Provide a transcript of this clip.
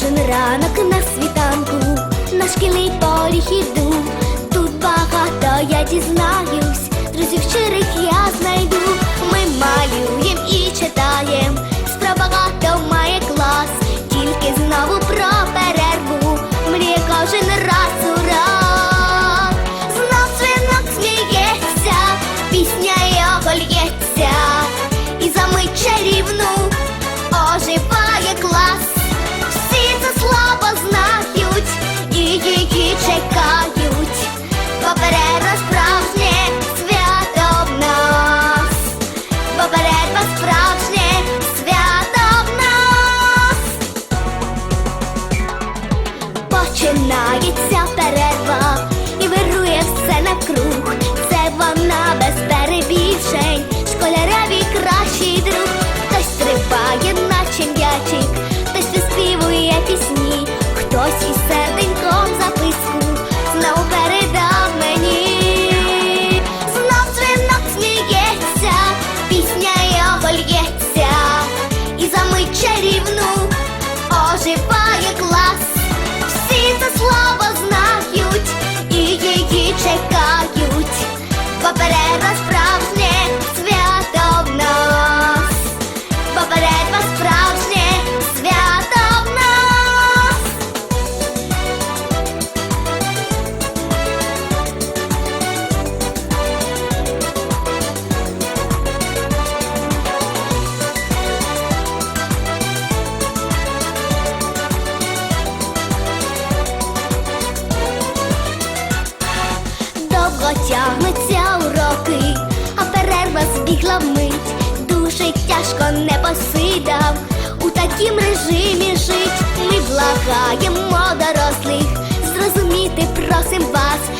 Кожен ранок на світанку, на шкільний поріг іду, тут багато я дізнаюсь, друзів щирих я знайду, ми малюєм і читаєм. voice, he said. зникла вмить, дуже тяжко не посидав, у такім режимі жить. Ми благаємо дорослих, зрозуміти просим вас.